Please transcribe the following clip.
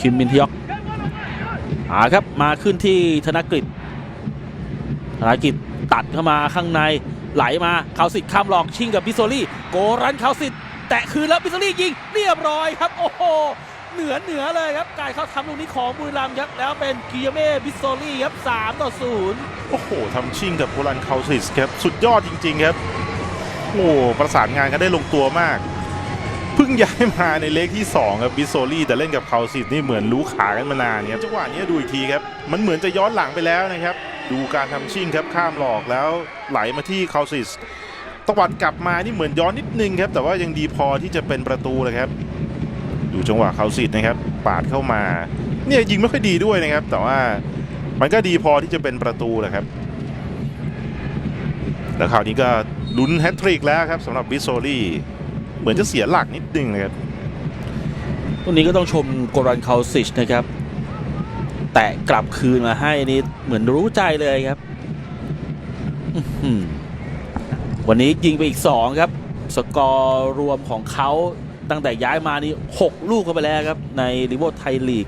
คิมมินทยอกอ่าครับมาขึ้นที่ธนกฤษธนกฤษตัดเข้ามาข้างในไหลมาคาสิทธิ์ข้ามหลอกชิงกับบิโซลี่โกรันคาสิทธิ์แตะคืนแล้วบิโซลี่ยิงเรียบร้อยครับ โอ้โหเหนือเหนือเลยครับการเข้าทำลูกนี้ของบุรีรัมย์ครับแล้วเป็นกิยเม่บิโซลี่ครับ3ต่อ0โอ้โหทำชิงกับโกลันคาซิสครับสุดยอดจริง ๆ ครับโอ้ประสานงานกันได้ลงตัวมาก เพิ่งย้ายมาในเลขที่ 2 ครับบิโซลี่แต่เล่นกับคาซิสนี่เหมือนรู้ขากันมานานครับจังหวะนี้ดูอีกทีครับ มันเหมือนจะย้อนหลังไปแล้วนะครับ ดูการทำชิ่งครับข้ามหลอกแล้วไหลมาที่คาซิสตวัดกลับมานี่เหมือนย้อนนิดนึงครับ แต่ว่ายังดีพอที่จะเป็นประตูเลยครับ ดูจังหวะคาซิสนะครับ ปาดเข้ามา เนี่ยยิงไม่ค่อยดีด้วยนะครับ แต่ว่ามันก็ดีพอที่จะเป็นประตูแหละครับแล้วคราวนี้ก็ลุ้นแฮตทริกแล้วครับสำหรับบิโซลี่ เหมือนจะเสียหลักนิดนึงนะครับตรงนี้ก็ต้องชมโกรันคาซิชนะครับ แตะกลับคืนมาให้นี่เหมือนรู้ใจเลยครับวันนี้ยิงไปอีกสองครับ สกอร์รวมของเขาตั้งแต่ย้ายมานี่ 6 ลูกเข้าไปแล้วครับ ในริโวไทยลีก